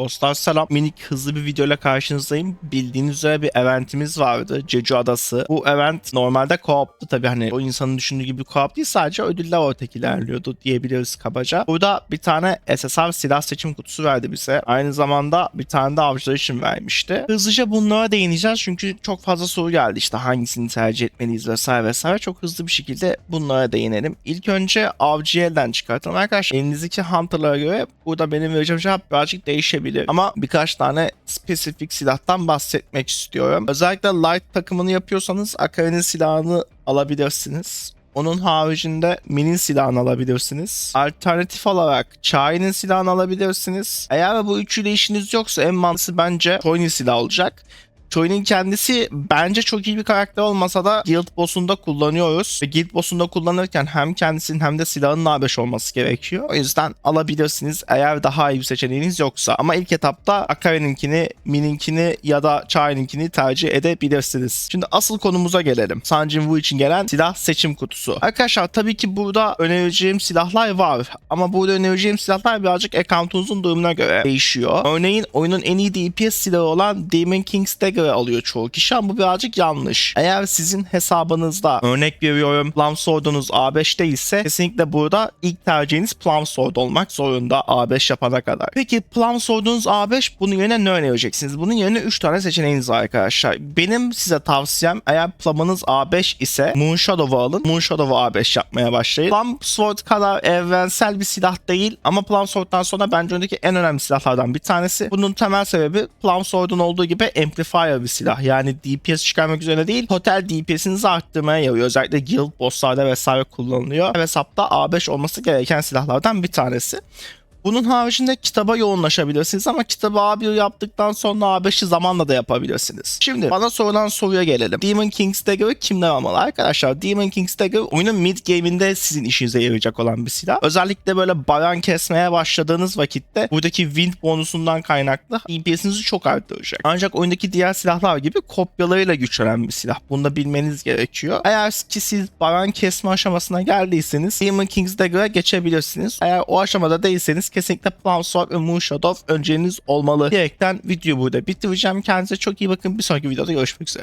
Dostlar selam. Minik hızlı bir videoyla karşınızdayım. Bildiğiniz üzere bir eventimiz vardı. Jeju Adası. Bu event normalde co-op'tu tabii hani o insanın düşündüğü gibi co-op değil sadece ödüller ortak ilerliyordu diyebiliriz kabaca. Burada bir tane SSR silah seçim kutusu verdi bize. Aynı zamanda bir tane de avcılar için vermişti. Hızlıca bunlara değineceğiz çünkü çok fazla soru geldi işte hangisini tercih etmeliyiz vesaire vesaire. Çok hızlı bir şekilde bunlara değinelim. İlk önce avcıyı elden çıkartalım. Arkadaşlar elinizdeki hunter'lara göre burada benim vereceğim cevap birazcık değişebilir. Ama birkaç tane spesifik silahtan bahsetmek istiyorum. Özellikle light takımını yapıyorsanız Akari'nin silahını alabilirsiniz. Onun haricinde Min'in silahını alabilirsiniz. Alternatif olarak Chai'nin silahını alabilirsiniz. Eğer bu üçüyle işiniz yoksa en mantıklısı bence Choi'nin silahı olacak. Choi'nin kendisi bence çok iyi bir karakter olmasa da Guild Boss'unda kullanıyoruz. Ve Guild Boss'unda kullanırken hem kendisinin hem de silahının A5 olması gerekiyor. O yüzden alabilirsiniz eğer daha iyi bir seçeneğiniz yoksa. Ama ilk etapta Akari'ninkini, Min'inkini ya da Chai'ninkini tercih edebilirsiniz. Şimdi asıl konumuza gelelim. Sanjin Wu için gelen silah seçim kutusu. Arkadaşlar tabii ki burada önereceğim silahlar var. Ama burada önereceğim silahlar birazcık accountunuzun durumuna göre değişiyor. Örneğin oyunun en iyi DPS silahı olan Demon King's Dagger alıyor çoğu kişi ama bu birazcık yanlış. Eğer sizin hesabınızda örnek veriyorum Plum Sword'unuz A5 değilse kesinlikle burada ilk tercihiniz Plum Sword olmak zorunda A5 yapana kadar. Peki Plum Sword'unuz A5 bunun yerine ne önereceksiniz? Bunun yerine 3 tane seçeneğiniz var arkadaşlar. Benim size tavsiyem eğer Plum'ınız A5 ise Moon Shadow'u alın. Moon Shadow'u A5 yapmaya başlayın. Plum Sword kadar evrensel bir silah değil ama Plum Sword'dan sonra bence öndeki en önemli silahlardan bir tanesi. Bunun temel sebebi Plum Sword'un olduğu gibi Amplifier bir silah. Yani DPS çıkarmak üzerine değil, total DPS'inizi arttırmaya yarıyor. Özellikle Guild bosslarda vesaire kullanılıyor. Hesapta A5 olması gereken silahlardan bir tanesi. Bunun haricinde kitaba yoğunlaşabilirsiniz ama kitabı A1 yaptıktan sonra A5'i zamanla da yapabilirsiniz. Şimdi bana sorulan soruya gelelim. Demon King's Dagger'ı kimler almalı? Arkadaşlar Demon King's Dagger oyunun mid game'inde sizin işinize yarayacak olan bir silah. Özellikle böyle baran kesmeye başladığınız vakitte buradaki wind bonusundan kaynaklı DPS'inizi çok arttıracak. Ancak oyundaki diğer silahlar gibi kopyalarıyla güçlenen bir silah. Bunu da bilmeniz gerekiyor. Eğer ki siz baran kesme aşamasına geldiyseniz Demon King's Dagger'a geçebilirsiniz. Eğer o aşamada değilseniz kesinlikle Plum Sword ve Moon Shadow önceliğiniz olmalı diyerekten videoyu burada bitireceğim. Kendinize çok iyi bakın. Bir sonraki videoda görüşmek üzere.